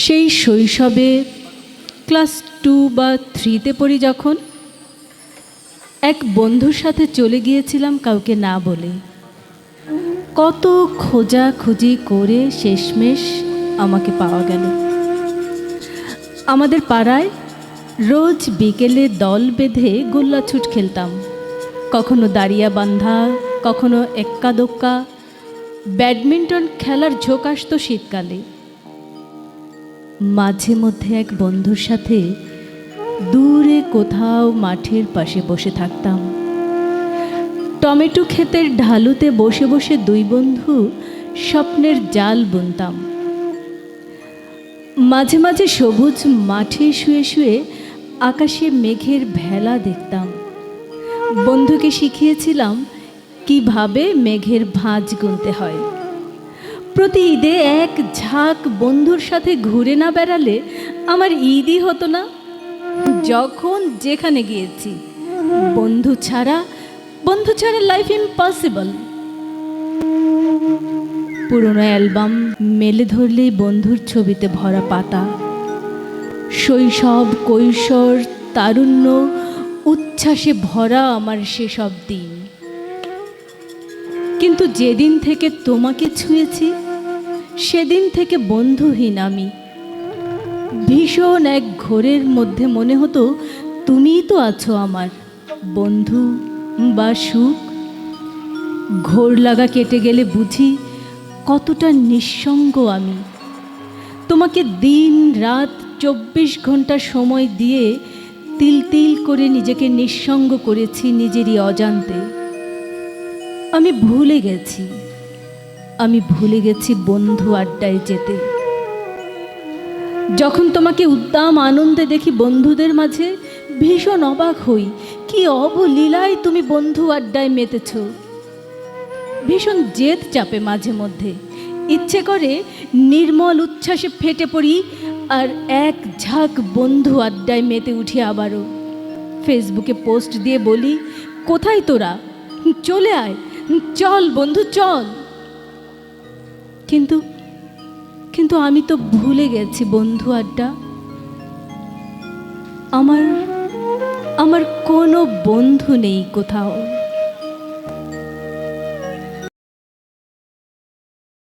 সেই শৈশবে class two বা থ্রিতে পড়ি যখন, এক বন্ধুর সাথে চলে গিয়েছিলাম কাউকে না বলে। কত খোঁজাখুঁজি করে শেষমেশ আমাকে পাওয়া গেল। আমাদের পাড়ায় রোজ বিকেলে দল বেঁধে গোল্লাছুট খেলতাম। কখনো দাঁড়িয়া বান্ধা, কখনো এক্কা দোক্কা। ব্যাডমিন্টন খেলার ঝোঁক আসতো শীতকালে। মাঝে মধ্যে এক বন্ধুর সাথে দূরে কোথাও মাঠের পাশে বসে থাকতাম। টমেটো ক্ষেতের ঢালুতে বসে বসে দুই বন্ধু স্বপ্নের জাল বুনতাম। মাঝে মাঝে সবুজ মাঠে শুয়ে শুয়ে আকাশে মেঘের ভেলা দেখতাম। বন্ধুকে শিখিয়েছিলাম কীভাবে মেঘের ভাঁজ গুনতে হয়। প্রতি ঈদে এক ঝাঁক বন্ধুর সাথে ঘুরে না বেড়ালে আমার ঈদই হতো না। যখন যেখানে গিয়েছি। বন্ধু ছাড়া বন্ধু ছাড়া লাইফ ইম্পসিবল পুরনো অ্যালবাম মেলে ধরলেই বন্ধুর ছবিতে ভরা পাতা। শৈশব, কৈশোর, তারুণ্য, উচ্ছ্বাসে ভরা আমার সেসব দিন। কিন্তু যেদিন থেকে তোমাকে ছুঁয়েছি সেদিন থেকে বন্ধুহীন আমি। ভীষণ এক ঘোরের মধ্যে মনে হতো, তুমিই তো আছো আমার, বন্ধু বা সুখ? ঘোর লাগা কেটে গেলে বুঝি কতটা নিঃসঙ্গ আমি। তোমাকে দিন, রাত, চব্বিশ ঘণ্টা সময় দিয়ে তিল তিল করে নিজেকে নিঃসঙ্গ করেছি নিজেরই অজান্তে। আমি ভুলে গেছি। আমি ভুলে গেছি বন্ধু আড্ডায় যেতে। যখন তোমাকে উদ্দাম আনন্দে দেখি বন্ধুদের মাঝে, ভীষণ অবাক হই, কি অবলীলায় তুমি বন্ধু আড্ডায় মেতেছ। ভীষণ জেদ চাপে মাঝে মধ্যে। ইচ্ছে করে নির্মল উচ্ছ্বাসে ফেটে পড়ি, আর এক ঝাঁক বন্ধু আড্ডায় মেতে উঠি আবারও। ফেসবুকে পোস্ট দিয়ে বলি, কোথায় তোরা? চলে আয়। চল বন্ধু, চল। কিন্তু কিন্তু আমি তো ভুলে গেছি বন্ধু আড্ডা। আমার আমার কোনো বন্ধু নেই কোথাও।